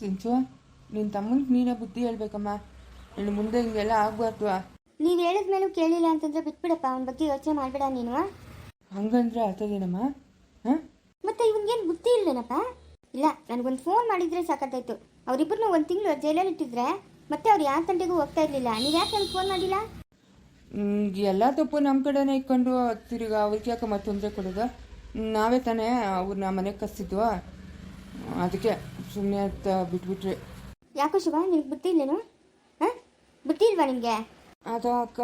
ಸಿಂಚು ನಿನ್ನ ತಮ್ಮನಿಗೆ ನೀನೇ ಬುದ್ಧಿ ಹೇಳ್ಬೇಕಮ್ಮ. ಇನ್ನು ಮುಂದೆ ಹಿಂಗೆಲ್ಲ ಆಗ್ಬಾರ್ದು. ನೀವು ಹೇಳಿದ್ಮೇಲೂ ಕೇಳಿಲ್ಲ ಅಂತಂದ್ರೆ ಬಿಟ್ಬಿಡಪ್ಪ ಅವನ ಬಗ್ಗೆ ಯೋಚನೆ ಮಾಡಬೇಡ ನೀನು. ಹಂಗಂದ್ರೆ ಅರ್ಥದೇನಮ್ಮ ಹಾಂ? ಮತ್ತೆ ಇವನ್ಗೇನು ಬುದ್ಧಿ ಇಲ್ಲೇನಪ್ಪ ಇಲ್ಲ ನನಗೊಂದು ಫೋನ್ ಮಾಡಿದ್ರೆ ಸಾಕಾಗ್ತಾಯ್ತು ಅವರಿಬ್ಬರನ್ನ ಒಂದು ತಿಂಗಳು ಜೈಲಲ್ಲಿ ಇಟ್ಟಿದ್ರೆ ಮತ್ತೆ ಅವ್ರು ಯಾವ ತಂಟೆಗೂ ಹೋಗ್ತಾ ಇರಲಿಲ್ಲ. ನೀವು ಯಾಕೆ ನನಗೆ ಫೋನ್ ಮಾಡಿಲ್ಲ? ಎಲ್ಲ ತಪ್ಪು ನಮ್ಮ ಕಡೆನೇ ಇಟ್ಕೊಂಡು ತಿರುಗ ಅವ್ರಿಗೆ ಯಾಕೆ ಮತ್ತೊಂದ್ರೆ ತೊಂದರೆ ಕೊಡೋದು? ನಾವೇ ತಾನೇ ಅವ್ರನ್ನ ಮನೆಗೆ ಕಸಿದ್ವು ಅದಕ್ಕೆ ಸುಮ್ಮನೆ ಅಂತ ಬಿಟ್ಬಿಟ್ರಿ. ಯಾಕೋ ಶಿವ ನಿನಗೆ ಬುದ್ಧಿ ಇಲ್ಲೇನು? ಹಾಂ? ಬುದ್ಧಿ ಇಲ್ವಾ ನಿಮಗೆ? ಅದು ಅಕ್ಕ.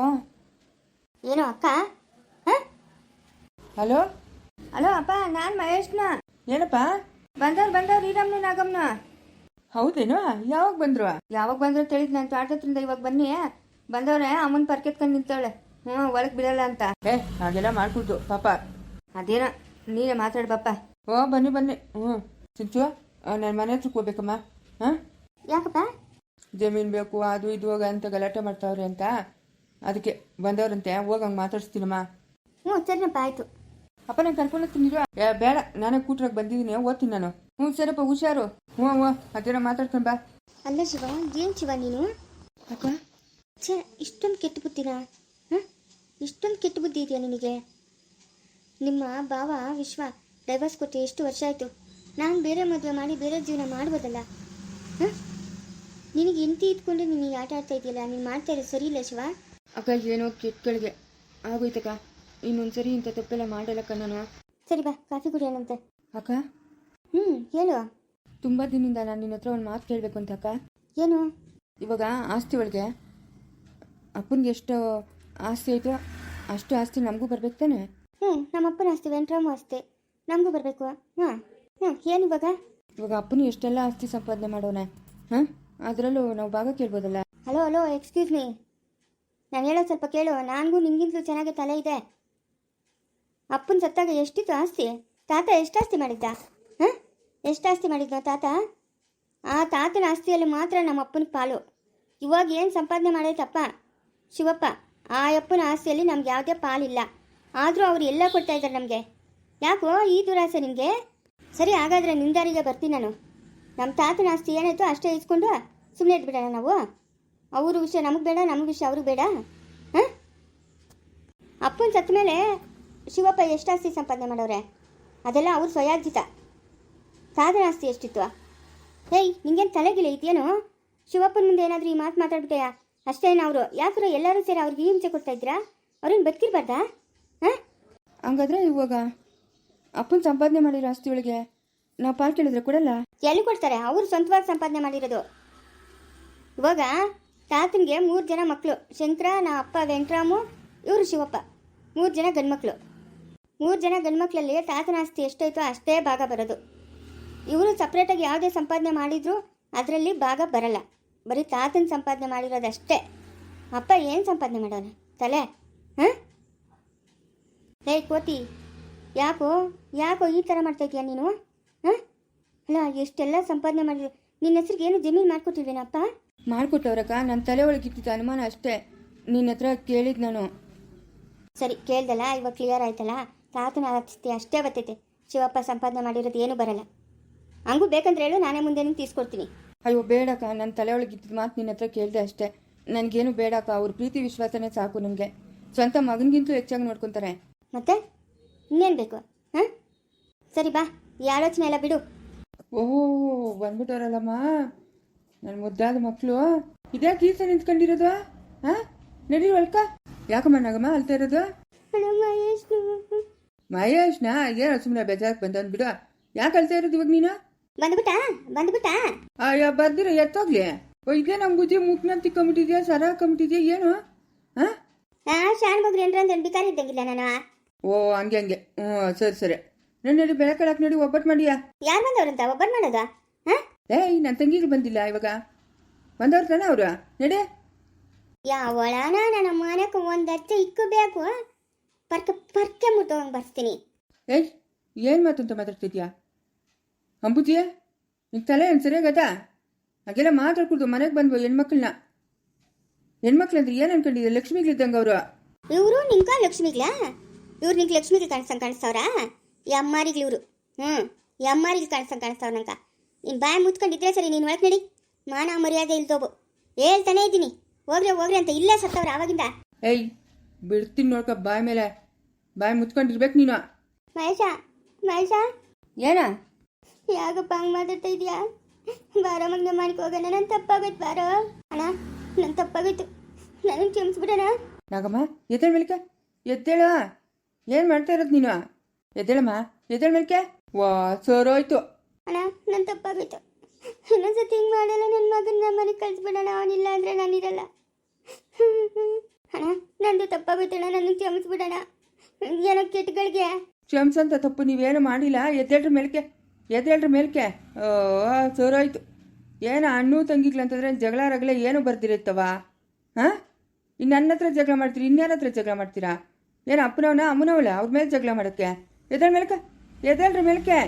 ಏನೋ ಅಕ್ಕ? ಹಾಂ? ಹಲೋ? ಹಲೋ ಅಪ್ಪ ನಾನು ಮಹೇಶ್ನ. ಏನಪ್ಪ? ಬಂದವ್ರು ಬಂದವ್ರು ಈರಮ್ನ ನಾಗಮ್ನ. ಹೌದೇನು? ಯಾವಾಗ ಬಂದ್ರು? ಯಾವಾಗ ಬಂದ್ರು ತಿಳಿದ್ ನಾನು ತೋಟದಿಂದ ಇವಾಗ ಬನ್ನಿ. ಬಂದವ್ರೆ ಅಮ್ಮನ ಪರ್ಕೆತ್ಕೊಂಡು ನಿಂತಾಳೆ ಹ್ಞೂ ಒಳಗೆ ಬಿಡಲ್ಲ ಅಂತ. ಏ ಹಾಗೆಲ್ಲ ಮಾಡ್ಕೊಡ್ದು ಪಾಪ. ಅದೇನೋ ನೀನೇ ಮಾತಾಡ್ ಪಾಪ. ಓ ಬನ್ನಿ ಬನ್ನಿ. ಹ್ಞೂ ಸಿಂಚು ನನ್ನ ಮನೆ ಹತ್ರಕ್ಕೆ ಹೋಗ್ಬೇಕಮ್ಮ ಹಾಂ? ಯಾಕಪ್ಪ? ಜಮೀನು ಬೇಕು ಅದು ಇದು ಹೋಗ ಅಂತ ಗಲಾಟೆ ಮಾಡ್ತಾವ್ರೆ ಅಂತ. ಅದಕ್ಕೆ ಬಂದವ್ರಂತೆ ಹೋಗಂಗೆ ಹಂಗೆ ಮಾತಾಡಿಸ್ತೀನಮ್ಮ. ಹ್ಞೂ ಸರಿನಪ್ಪ ಆಯಿತು. ಅಪ್ಪ ನಾನು ಕರ್ಕೊಂಡು ಹೋಗ್ತೀನಿ ಏ ಬೇಡ ನಾನೇ ಕೂಟ್ರಾಗ ಬಂದಿದ್ದೀನಿ ಓದ್ತೀನಿ ನಾನು. ಹ್ಞೂ ಸರಿಯಪ್ಪ ಹುಷಾರು. ಹ್ಞೂ ಹ್ಞೂ ಅದೇನೋ ಮಾತಾಡ್ಕೊಂಡು ಬಾ. ಅಲ್ಲ ಶಿವ ಏನು ಶಿವ ನೀನು? ಅಕ್ಕ ಛೇ ಇಷ್ಟೊಂದು ಕೆಟ್ಟ ಬುದ್ಧಿನ? ಹಾಂ? ಇಷ್ಟೊಂದು ಕೆಟ್ಟ ಬುದ್ಧಿ ಇದೆಯಾ ನಿನಗೆ? ನಿಮ್ಮ ಭಾವ ವಿಶ್ವ ಡೈವರ್ಸ್ ಕೊಟ್ಟು ಎಷ್ಟು ವರ್ಷ ಆಯಿತು? ನಾನು ಬೇರೆ ಮದುವೆ ಮಾಡಿ ಬೇರೆ ಜೀವನ ಮಾಡ್ಬೋದಲ್ಲ? ಹಾಂ? ನಿನಗೆ ಹೆಂಡತಿ ಇದ್ಕೊಂಡು ನೀನು ಆಟ ಆಡ್ತಾ ಇದೆಯಲ್ಲ ನೀನು ಮಾಡ್ತಾ ಇರೋದು ಸರಿ ಇಲ್ಲ ಶಿವ? ಅಕ್ಕ ಏನೋ ಕೆಟ್ಟಗಳಿಗೆ ಆಗೋಯ್ತಕ್ಕ ಇನ್ನೊಂದ್ಸರಿ ಇಂಥ ತಪ್ಪೆಲ್ಲ ಮಾಡಲ್ಲಕ್ಕ ನಾನು. ಸರಿ ಬಾ ಕಾಫಿ ಕುಡಿಯೋಣಂತೆ ಅಕ್ಕ? ಹ್ಞೂ ಹೇಳು. ತುಂಬ ದಿನದಿಂದ ನಾನು ನಿನ್ನ ಹತ್ರ ಒಂದು ಮಾತು ಕೇಳಬೇಕು ಅಂತ ಅಕ್ಕ. ಏನು? ಇವಾಗ ಆಸ್ತಿ ಒಳಗೆ ಅಪ್ಪನಿಗೆ ಎಷ್ಟು ಆಸ್ತಿ ಐತೋ ಅಷ್ಟು ಆಸ್ತಿ ನಮಗೂ ಬರ್ಬೇಕು ತಾನೆ? ಹ್ಞೂ ನಮ್ಮಪ್ಪನ ಆಸ್ತಿ ವೆಂಟ್ರಾಮು ಆಸ್ತಿ. ನಮಗೂ ಬರಬೇಕು ಹಾಂ? ಹ್ಞೂ ಏನು ಇವಾಗ? ಇವಾಗ ಅಪ್ಪನು ಎಷ್ಟೆಲ್ಲ ಆಸ್ತಿ ಸಂಪಾದನೆ ಮಾಡೋಣ ಹಾಂ? ಅದರಲ್ಲೂ ನಾವು ಭಾಗ ಕೇಳ್ಬೋದಲ್ಲ? ಹಲೋ ಹಲೋ ಎಕ್ಸ್ಕ್ಯೂಸ್ ಮೀ ನಾನು ಹೇಳೋ ಸ್ವಲ್ಪ ಕೇಳು. ನನಗೂ ನಿಂಗಿಂತಲೂ ಚೆನ್ನಾಗಿ ತಲೆ ಇದೆ. ಅಪ್ಪನ ಸತ್ತಾಗ ಎಷ್ಟಿತ್ತು ಆಸ್ತಿ? ತಾತ ಎಷ್ಟು ಆಸ್ತಿ ಮಾಡಿದ್ದ? ಹಾಂ? ಎಷ್ಟು ಆಸ್ತಿ ಮಾಡಿದ್ದ ತಾತ? ಆ ತಾತನ ಆಸ್ತಿಯಲ್ಲಿ ಮಾತ್ರ ನಮ್ಮ ಅಪ್ಪನ ಪಾಲು. ಇವಾಗ ಏನು ಸಂಪಾದನೆ ಮಾಡೈತಪ್ಪ? ಶಿವಪ್ಪ ಆ ಅಪ್ಪನ ಆಸ್ತಿಯಲ್ಲಿ ನಮ್ಗೆ ಯಾವುದೇ ಪಾಲಿಲ್ಲ. ಆದರೂ ಅವರು ಎಲ್ಲ ಕೊಡ್ತಾ ಇದ್ದಾರೆ ನಮಗೆ. ಯಾಕೋ ಈ ದುರಾಸೆ ನಿಮಗೆ? ಸರಿ, ಹಾಗಾದರೆ ನಿಂದಾರಿಗೆ ಬರ್ತೀನಿ ನಾನು. ನಮ್ಮ ತಾತನ ಆಸ್ತಿ ಏನಾಯ್ತು ಅಷ್ಟೇ ಇಸ್ಕೊಂಡು ಸುಮ್ಮನೆ ಇಟ್ಬಿಡೋಣ ನಾವು. ಅವ್ರ ವಿಷಯ ನಮಗೆ ಬೇಡ, ನಮಗೆ ವಿಷಯ ಅವ್ರಿಗೆ ಬೇಡ. ಹಾಂ? ಅಪ್ಪನ ಸತ್ತ ಮೇಲೆ ಶಿವಪ್ಪ ಎಷ್ಟು ಆಸ್ತಿ ಸಂಪಾದನೆ ಮಾಡೋರೆ? ಅದೆಲ್ಲ ಅವ್ರ ಸ್ವಯಾರ್ಜಿತ. ತಾತನ ಆಸ್ತಿ ಎಷ್ಟಿತ್ತು ಹೇಯ್, ನಿಂಗೇನು ತಲೆಗಿಲ್ಲ ಇದೆಯೇನು ಶಿವಪ್ಪನ ಮುಂದೆ ಏನಾದರೂ ಈ ಮಾತು ಮಾತಾಡ್ಬಿಟ್ಟೆಯಾ? ಅಷ್ಟೇನು ಅವರು ಯಾಕಂದ್ರೆ ಎಲ್ಲರೂ ಸೇರಿ ಅವ್ರಿಗೆ ಈ ಹಿಂಸೆ ಕೊಡ್ತಾ ಇದ್ದೀರಾ? ಅವ್ರಿಗೆ ಬದುಕಿರ್ಬಾರ್ದಾ? ಹಾಂ? ಹಂಗಾದ್ರೆ ಇವಾಗ ಅಪ್ಪನ ಸಂಪಾದನೆ ಮಾಡಿರೋ ಆಸ್ತಿ ಒಳಗೆ ನಾವು ಪಾಲ್ ಕೇಳಿದ್ರೆ ಕೊಡಲ್ಲ? ಎಲ್ಲಿ ಕೊಡ್ತಾರೆ? ಅವರು ಸ್ವಂತವಾಗಿ ಸಂಪಾದನೆ ಮಾಡಿರೋದು. ಇವಾಗ ತಾತನಿಗೆ ಮೂರು ಜನ ಮಕ್ಕಳು ಶಂಕರ, ನಾ ಅಪ್ಪ, ವೆಂಕಟರಾಮು, ಇವರು ಶಿವಪ್ಪ. ಮೂರು ಜನ ಗಂಡ್ಮಕ್ಳು. ಮೂರು ಜನ ಗಂಡ್ಮಕ್ಳಲ್ಲಿ ತಾತನ ಆಸ್ತಿ ಎಷ್ಟೈತೋ ಅಷ್ಟೇ ಭಾಗ ಬರೋದು. ಇವರು ಸಪ್ರೇಟಾಗಿ ಯಾವುದೇ ಸಂಪಾದನೆ ಮಾಡಿದ್ರು ಅದರಲ್ಲಿ ಭಾಗ ಬರಲ್ಲ. ಬರೀ ತಾತನ ಸಂಪಾದನೆ ಮಾಡಿರೋದಷ್ಟೇ. ಅಪ್ಪ ಏನು ಸಂಪಾದನೆ ಮಾಡೋಣ? ತಲೆ? ಹೇ? ಕೋತಿ ಯಾಕೋ ಯಾಕೋ ಈ ಥರ ಮಾಡ್ತಾ ಇದೀಯ ನೀನು? ಹಾಂ? ಅಲ್ಲ ಎಷ್ಟೆಲ್ಲ ಸಂಪಾದನೆ ಮಾಡಿದ್ರು. ನಿನ್ನ ಹೆಸ್ರಿಗೆ ಏನು ಜಮೀನು ಮಾಡ್ಕೊಟ್ಟಿದ್ದೀನಪ್ಪ? ಮಾಡ್ಕೊಟ್ಟವ್ರಕ್ಕ ನನ್ನ ತಲೆ ಒಳಗೆ ಇದ್ದಿದ್ದು ಅನುಮಾನ ಅಷ್ಟೇ. ನಿನ್ನ ಹತ್ರ ಕೇಳಿದ್ ನಾನು. ಸರಿ ಕೇಳ್ದಲ್ಲ ಇವಾಗ ಕ್ಲಿಯರ್ ಆಯ್ತಲ್ಲ? ತಾತನ ಆಸ್ತಿ ಅಷ್ಟೇ ಬರ್ತೈತೆ. ಶಿವಪ್ಪ ಸಂಪಾದನೆ ಮಾಡಿರೋದು ಏನು ಬರಲ್ಲ. ಹಂಗೂ ಬೇಕಂದ್ರೆ ಹೇಳು ನಾನೇ ಮುಂದೆ ತಿಸ್ಕೊಡ್ತೀನಿ ತೀಸ್ಕೊಡ್ತೀನಿ. ಅಯ್ಯೋ ಬೇಡಕ್ಕ ನನ್ನ ತಲೆ ಒಳಗೆ ಇದ್ದಿದ್ದು ಮಾತು ನಿನ್ನ ಹತ್ರ ಕೇಳಿದೆ ಅಷ್ಟೇ. ನನಗೇನು ಬೇಡಕ್ಕ ಅವ್ರ ಪ್ರೀತಿ ವಿಶ್ವಾಸನೇ ಸಾಕು ನನಗೆ ಸ್ವಂತ ಮಗನಿಗಿಂತೂ ಹೆಚ್ಚಾಗಿ ನೋಡ್ಕೊತಾರೆ. ಮತ್ತೆ? ಇನ್ನೇನು ಬೇಕು? ಹಾಂ? ಸರಿ ಬಾ ಈ ಆಲೋಚನೆ ಎಲ್ಲ ಬಿಡು. ಓಹೋ ಬಂದ್ಬಿಟ್ಟವರಲ್ಲಮ್ಮ. ನನ್ನ ಮುದ್ದಾದ ಮಕ್ಕಳು ಇದೇ ಕೀರ್ತ ನಿಂತ್ಕೊಂಡಿರೋದು? ಹಾಂ? ನಡೀರಿ ಒಳ್ಕ ಯಾಕಮ್ಮ ನಾಗಮ್ಮ ಅಲ್ತಾ ಇರೋದು? ಮಹೇಶ್ನ ಏನೋ ಸುಮ್ಮನೆ ಬೇಜಾರಕ್ಕೆ ಬಂದವನ್ ಬಿಡು. ಯಾಕೆ ಅಳ್ತಾ ಇರೋದು ಇವಾಗ ನೀನು? ಬಂದ್ಬಿಟ್ಟ? ಬಂದ್ಬಿಟ್ಟ? ಅಯ್ಯೋ ಬರ್ದಿರ ಎತ್ತೋಗ್ಲಿ. ಓ ಇದೇ ನಮ್ಮ ಗುಜ್ಜಿ ಮುಖ್ನ ತಿಕ್ಕೊಂಬಿಟ್ಟಿದ್ಯಾ ಸರ ಹಾಕೊಂಬಿಟ್ಟಿದ್ಯಾ ಏನು? ಹಾಂ? ಹಾಂ ಶಾನ್ ಮಗ್ರು ಅಂದ್ರೆ ಅಂತ ಬಿಕಾರಿ ಇದ್ದಂಗಿಲ್ಲ ನಾನು? ಓ ಹಂಗೆ ಹಂಗೆ. ಹ್ಞೂ ಸರಿ ಸರಿ. ನನ್ನ ನಡಿ ಬೆಳೆ ನೋಡಿ ಒಬ್ಬಟ್ಟು ಮಾಡಿಯಾ? ಯಾರು ಬಂದವ್ರಂತ? ಒಬ್ಬರು ಮಾಡೋದಾ? ಹಾಂ? ಏಯ್ ನನ್ನ ತಂಗಿಗೆ ಬಂದಿಲ್ಲ ಇವಾಗ. ಬಂದವ್ರು ತಾನೆ ಅವರು. ನಡಿ. ಯಾವಳನ ನನ್ನ ಮನೆಗೆ ಒಂದು ಅತ್ತೆ ಇಕ್ಕು ಬೇಕು ಪರ್ಕೆ ಪರ್ಕೆ ಮುಟ್ಟೋಂಗೆ ಬರ್ತೀನಿ ಏಯ್ ಏನು ಮಾತು ಅಂತ ಮಾತಾಡ್ತಿದ್ಯಾ? ಅಂಬುಜಿಯ ನಿಂಗೆ ತಲೆ ಏನು ಸರಿಯಾಗತ್ತಾ ಹಾಗೆಲ್ಲ ಮಾತಾಡ್ಕೊಡ್ದು ಮನೆಗೆ ಬಂದ್ವು ಹೆಣ್ಮಕ್ಳನ್ನ. ಹೆಣ್ಮಕ್ಳು ಅಂದ್ರೆ ಏನು ಅನ್ಕೊಂಡಿದ್ದೆ ಲಕ್ಷ್ಮಿಗಳಿದ್ದಂಗೆ ಅವರು. ಇವರು ನಿಂಕ ಲಕ್ಷ್ಮಿಗ್ಲಾ ಇವ್ರು ನಿಂಗೆ ಲಕ್ಷ್ಮಿಗೆ ಕಾಣಿಸಂಗೆ ಕಾಣಿಸ್ತವ್ರಾ? ಈ ಅಮ್ಮಾರಿಗಳು ಇವರು. ಹ್ಞೂ ಈ ಅಮ್ಮಾರಿಗೆ ಕಾಣಿಸಂಗೆ ಕಾಣಿಸ್ತವ್ರ ನಂಗೆ. ನೀನು ಬಾಯಿ ಮುತ್ಕೊಂಡಿದ್ರೆ ಸರಿ ನೀನು ಒಳಗೆ ನಡಿ. ಮಾನ ಮರ್ಯಾದೆ ಇಲ್ದೋಬು ಹೇಳ್ತಾನೆ ಇದ್ದೀನಿ. ಹೋಗ್ರೆ ಹೋಗ್ರೆ ಅಂತ ಇಲ್ಲೇ ಸತ್ತವ್ರ ಆವಾಗಿಂದ ಏಯ್ ಬಿಡ್ತೀನಿ ನೋಡ್ಕ ಬಾಯ್ ಮೇಲೆ. ಬಾಯ್ ಮುತ್ಕೊಂಡಿರ್ಬೇಕು ನೀನು. ಮಹೇಶ ಮಹೇಶ. ಏನ? ಯಾಕಪ್ಪ ಹಂಗೆ ಮಾತಾಡ್ತಾ ಇದೀಯಾ? ಬಾರೋ ಮಗ್ನ ಮಾಡ್ಕೊ ಹೋಗೋಣ. ನನ್ನ ತಪ್ಪಾಗೋಯ್ತು ಬಾರೋ. ಅಣ್ಣ ನನ್ನ ತಪ್ಪಾಗೋಯ್ತು. ನನಗೆ ಕ್ಷಮಿಸ್ಬಿಡೋಣ. ನಾಗಮ್ಮ ಎದ್ದೇಳ ಮೇಲಿಕ? ಎದ್ದೇಳ? ಏನು ಮಾಡ್ತಾ ಇರೋದು ನೀನು? ಎದ್ದೇಳಮ್ಮ ಎದ್ದೇಳ ಮೇಲ್ಕೆ? ವಾ ಸರೋಯ್ತು. ಅಣ್ಣ ನನ್ನ ತಪ್ಪಾಗೋಯ್ತು. ಇನ್ನೊಂದ್ಸತಿ ಹಿಂಗೆ ಮಾಡಲ್ಲ ನನ್ನ ಮಗನ ಮನೆಗೆ ಕಳಿಸ್ಬಿಡೋಣ ಅವನಿಲ್ಲ ಅಂದರೆ ನಾನಿರಲ್ಲ ಅಣ್ಣ ನಂದು ತಪ್ಪಾಗೋಯ್ತು ಅಣ್ಣ ನನಗೆ ಕ್ಷಮಿಸ್ಬಿಡೋಣ. ಏನೋ ಕೆಟ್ಟಗಳಿಗೆ ಕ್ಷಮಿಸಂತ ತಪ್ಪು ನೀವೇನು ಮಾಡಿಲ್ಲ? ಎದ್ದೇಳ್ರ ಮೇಲ್ಕೆ ಎದ್ದೇಳ್ರ ಮೇಲ್ಕೆ. ಓ ಸರೋಯ್ತು. ಏನು ಅಣ್ಣು ತಂಗಿಗ್ಲಂತಂದ್ರೆ ಜಗಳ ರಗಳ ಏನು ಬರ್ದಿರುತ್ತವ ಹಾಂ? ಇನ್ನು ನನ್ನ ಹತ್ರ ಜಗಳ ಮಾಡ್ತೀರಿ ಇನ್ಯಾರ ಹತ್ರ ಜಗಳ ಮಾಡ್ತೀರಾ? ಏನು ಅಪ್ಪನವನ ಅಮ್ಮನವಳ? ಅವ್ರ ಮೇಲೆ ಜಗಳ ಮಾಡೋಕ್ಕೆ? ಎದ್ದೇಳ ಮೇಲಕ ಎದಳ್ರಿ ಮೇಲಕ್ಕೆ?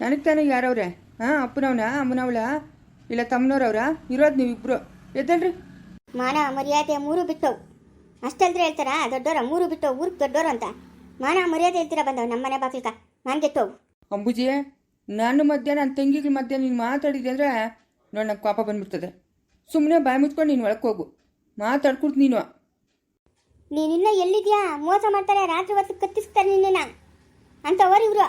ನನಗೆ ತಾನೇ ಯಾರವ್ರೆ? ಹಾಂ ಅಪ್ಪನವನ ಅಮ್ಮನವಳ? ಇಲ್ಲ ತಮ್ಮನವ್ರವ್ರ? ಇರೋದು ನೀವಿಬ್ರು. ಎದ್ದಳ್ರಿ ಮಾನ ಮರ್ಯಾದೆ ಮೂರು ಬಿಟ್ಟವು ಅಷ್ಟಲ್ದ್ರೆ ಹೇಳ್ತಾರಾ? ದೊಡ್ಡೋರ ಮೂರು ಬಿಟ್ಟವು ಊರಿಗೆ ದೊಡ್ಡೋರು ಅಂತ. ಮಾನ ಮರ್ಯಾದೆ ಹೇಳ್ತೀರಾ ಬಂದವು ನಮ್ಮ ಮನೆ ಬಾಗಿಲ್ಕ? ನಾನು ಗೆಟ್ಟವು ಅಂಬುಜಿ ನನ್ನ ಮಧ್ಯೆ ನನ್ನ ತಂಗಿಗಳ ಮಧ್ಯೆ ನೀನು ಮಾತಾಡಿದೆ ಅಂದರೆ ನೋಡಿ ನಂಗೆ ಕೋಪ ಬಂದ್ಬಿಡ್ತದೆ. ಸುಮ್ಮನೆ ಬಾಯಿ ಮುಚ್ಕೊಂಡು ನೀನು ಒಳಕ್ಕೆ ಹೋಗು. ಮಾತಾಡ್ಕೊಡ್ತು ನೀನು. ನೀನಿನ್ನ ಎಲ್ಲಿದ್ಯಾ? ಮೋಸ ಮಾಡ್ತಾರೆ ರಾತ್ರಿ ಹೊತ್ತು ಕತ್ತಿಸ್ತಾರೆ ನಿನ್ನ ಅಂತವರು ಇವರು.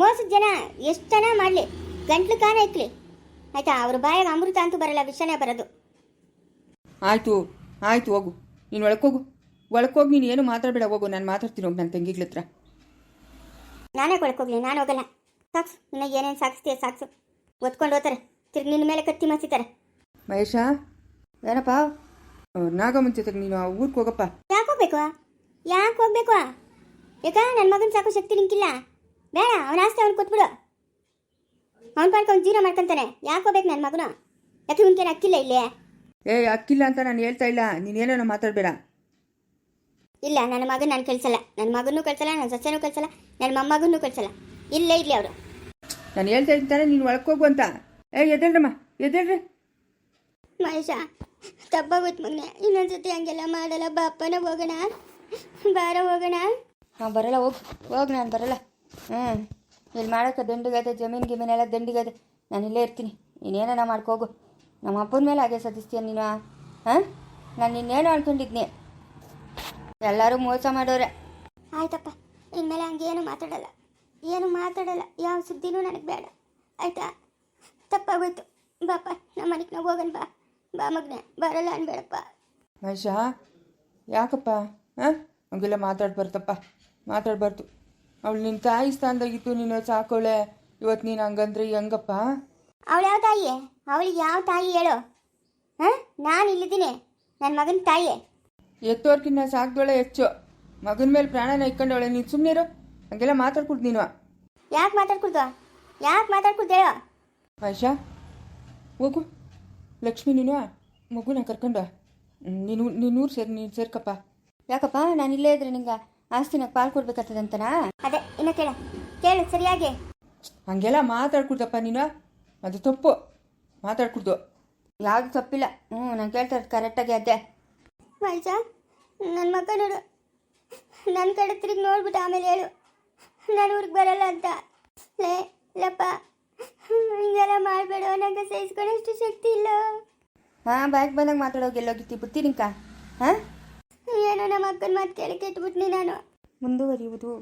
ಮೋಸದ ಜನ ಎಷ್ಟು ಜನ ಮಾಡಲಿ? ಗಂಟ್ಲು ಕಾಣ ಇಕ್ಲಿ. ಆಯ್ತಾ ಅವ್ರ ಬಾಯಾಗ ಅಮೃತ ಅಂತೂ ಬರಲ್ಲ ವಿಷನೇ ಬರೋದು. ಆಯಿತು ಆಯಿತು ಹೋಗು. ನೀನು ಒಳಕೋಗು ಒಳಕೋಗಿ ನೀನು ಏನು ಮಾತಾಡಬೇಡ ಹೋಗು. ನಾನು ಮಾತಾಡ್ತೀನಿ ಹೋಗಿ ನನ್ನ ತಂಗಿಗಳ ಹತ್ರ. ನಾನೇ ಒಳಕೋಗ್ಲಿ ನಾನು ಹೋಗಲ್ಲ. ಸಾಕ್ಸು ನಿನ್ನ ಏನೇನು ಸಾಕ್ಸ್ತೀಯ ಸಾಕ್ಸು. ಒತ್ಕೊಂಡು ಹೋಗ್ತಾರೆ. ತಿರ್ಗಿ ನಿನ್ನ ಮೇಲೆ ಕತ್ತಿ ಮಾಸಿತಾರೆ. ಮಹೇಶ ಏನಪ್ಪ? ನಾಗಮ್ಮನ ಜೊತೆಗೆ ನೀನು ಊರಿಗೆ ಹೋಗಪ್ಪ. ಯಾಕೆ ಹೋಗ್ಬೇಕು ಯಾಕೆ ಹೋಗ್ಬೇಕು ಯಾಕ? ನನ್ನ ಮಗನ ಸಾಕೋ ಶಕ್ತಿ ನಿಂಕಿಲ್ಲ. ಬೇಡ ಅವನ ಆಸ್ತಿ ಅವ್ನು ಕೊಟ್ಬಿಡು. ಅವ್ನು ಪಾಡ್ಕೊಂಡು ಜೀರೋ ಮಾಡ್ಕೊಂತಾನೆ. ಯಾಕೆ ಹೋಗ್ಬೇಕು ನನ್ನ ಮಗನು? ಯಾಕೆ ಇವನ್ಕೇನು ಅಕ್ಕಿಲ್ಲ ಇಲ್ಲೇ? ಏ ಅಕ್ಕಿಲ್ಲ ಅಂತ ನಾನು ಹೇಳ್ತಾ ಇಲ್ಲ. ನೀನೇನೋ ಮಾತಾಡಬೇಡ. ಇಲ್ಲ ನನ್ನ ಮಗನ ನಾನು ಕಳ್ಸಲ್ಲ. ನನ್ನ ಮಗನೂ ಕಳ್ಸಲ್ಲ ನನ್ನ ಸಸ್ಯನೂ ಕಳ್ಸಲ್ಲ ನನ್ನ ಮೊಮ್ಮಗನೂ ಕಳ್ಸಲ್ಲ. ಇಲ್ಲೇ ಇರಲಿ ಅವರು. ನಾನು ಹೇಳ್ತಾ ಇದ್ದಾನೆ ನೀನು ಒಳಕ್ಕೆ ಹೋಗು ಅಂತ. ಏ ಎದ್ದೇಳ್ರಮ್ಮ ಎದ್ದೇಳ್ರಿ. ಮಹೇಶ ತಪ್ಪಾಗೋಯ್ತು ಮಗನೆ ಇನ್ನೊಂದ್ಸತಿ ಹಂಗೆಲ್ಲ ಮಾಡಲ್ಲ ಬಾಪನ ಹೋಗೋಣ. ಬಾರ ಹೋಗೋಣ. ಹಾಂ ಬರಲ್ಲ ಹೋಗಿ ಹೋಗಿ ನಾನು ಬರಲ್ಲ. ಹ್ಞೂ ಇಲ್ಲಿ ಮಾಡೋಕ್ಕೆ ದಂಡಿಗದೆ ಜಮೀನು ಗಿಮೀನೆಲ್ಲ ದಂಡಿಗದೆ ನಾನು ಇಲ್ಲೇ ಇರ್ತೀನಿ. ನೀನೇನ ಮಾಡ್ಕೋಗು. ನಮ್ಮ ಅಪ್ಪನ ಮೇಲೆ ಹಾಗೆ ಸದಿಸ್ತೀಯ ನೀನು ಹಾಂ? ನಾನು ನಿನ್ನೇನು ಅನ್ಕೊಂಡಿದ್ನಿ. ಎಲ್ಲರೂ ಮೋಸ ಮಾಡೋರೆ. ಆಯ್ತಪ್ಪ. ಇನ್ಮೇಲೆ ಹಂಗೇನು ಮಾತಾಡಲ್ಲ. ಏನು ಮಾತಾಡಲ್ಲ. ಯಾವ ಸುದ್ದಿನೂ ನನಗೆ ಬೇಡ. ಆಯ್ತಾ? ತಪ್ಪಾಗೋಯ್ತು. ಬಾಪ ನಮ್ಮ ಮನೆಗೆ ನಾವು ಹೋಗೋಣ ಬಾ ಮಗನೇ ಬರಲ್ಲ ಅನ್ಬೇಡಪ್ಪ. ಮಹೇಶ ಯಾಕಪ್ಪ? ಹಾಂ? ಹಂಗೆಲ್ಲ ಮಾತಾಡ್ಬಾರ್ದಪ್ಪ ಮಾತಾಡ್ಬಾರ್ದು. ಅವಳು ನಿನ್ನ ತಾಯಿ ಸ್ಥಾನದಾಗಿತ್ತು ನೀನು ಸಾಕೋಳೆ ಇವತ್ತು ನೀನು ಹಂಗಂದ್ರೆ ಹೆಂಗಪ್ಪ? ಅವಳು ಯಾವ ತಾಯಿ ಅವಳಿಗೆ ಯಾವ ತಾಯಿ ಹೇಳು? ಹಾಂ? ನಾನು ಇಲ್ಲಿದ್ದೀನಿ ನನ್ನ ಮಗನ ತಾಯಿ ಎತ್ತೋರ್ಕಿನ್ನ ಸಾಕ್ದೋಳೆ ಹೆಚ್ಚು. ಮಗನ ಮೇಲೆ ಪ್ರಾಣನ ಇಟ್ಕೊಂಡವಳೆ ನೀನು ಸುಮ್ಮನೆ ಇರು. ಹಂಗೆಲ್ಲ ಮಾತಾಡ್ಕೊಡ್ದು ನೀನು. ಯಾಕೆ ಮಾತಾಡ್ಕೊಡ್ದು ಯಾಕೆ ಮಾತಾಡ್ಕೊಡ್ದು ಹೇಳು? ಮಹೇಶ ಹೋಗು. ಲಕ್ಷ್ಮಿ ನೀನು ಮಗುನ ಕರ್ಕೊಂಡು ನೀನು ನೀನು ಊರು ಸೇರಿ ನೀನು ಸೇರ್ಕಪ್ಪ. ಯಾಕಪ್ಪ? ನಾನು ಇಲ್ಲೇ ಇದ್ರೆ ನಿಂಗೆ ಆಸ್ತಿನ ಪಾಲ್ ಕೊಡ್ಬೇಕಾಗ್ತದಂತನಾ? ಅದೇ ಇನ್ನ ಕೇಳ. ಕೇಳು ಸರಿಯಾಗಿ. ಹಂಗೆಲ್ಲ ಮಾತಾಡ್ಕೊಡ್ದಪ್ಪ ನೀನು ಅದು ತಪ್ಪು. ಮಾತಾಡ್ಕೊಡ್ದು. ಯಾವುದು ತಪ್ಪಿಲ್ಲ. ಹ್ಞೂ ನಾನು ಕೇಳ್ತಾ ಇರೋದು ಕರೆಕ್ಟಾಗಿ ಅದೇ ಮೈಜಾ ನನ್ನ ಮಗ ನೋಡು. ನನ್ನ ಕಡೆ ತಿರುಗಿ ನೋಡ್ಬಿಟ್ಟು ಆಮೇಲೆ ಹೇಳು. ನಾನು ಊರಿಗೆ ಬರಲ್ಲ ಅಂತ. ಲೇ ಲಪ್ಪ. ಹಿಂಗೆಲ್ಲ ಮಾಡಬೇಡ ನಂಗೆ ಸಹಿಸ್ಕೊಳ್ಳೋಷ್ಟು ಶಕ್ತಿ ಇಲ್ಲ ಹಾಂ ಬ್ಯಾಗ್ ಬಂದಾಗ ಮಾತಾಡೋಗಿ ಎಲ್ಲೋಗಿತ್ತಿ ಬುತ್ತಿ ನಿಂಕ ಹಾಂ ಏನೋ ನಮ್ಮ ಅಕ್ಕನ ಮಾತು ಕೇಳಿ ಕೆಟ್ಬಿಟ್ನಿ ನಾನು ಮುಂದುವರಿಯುವುದು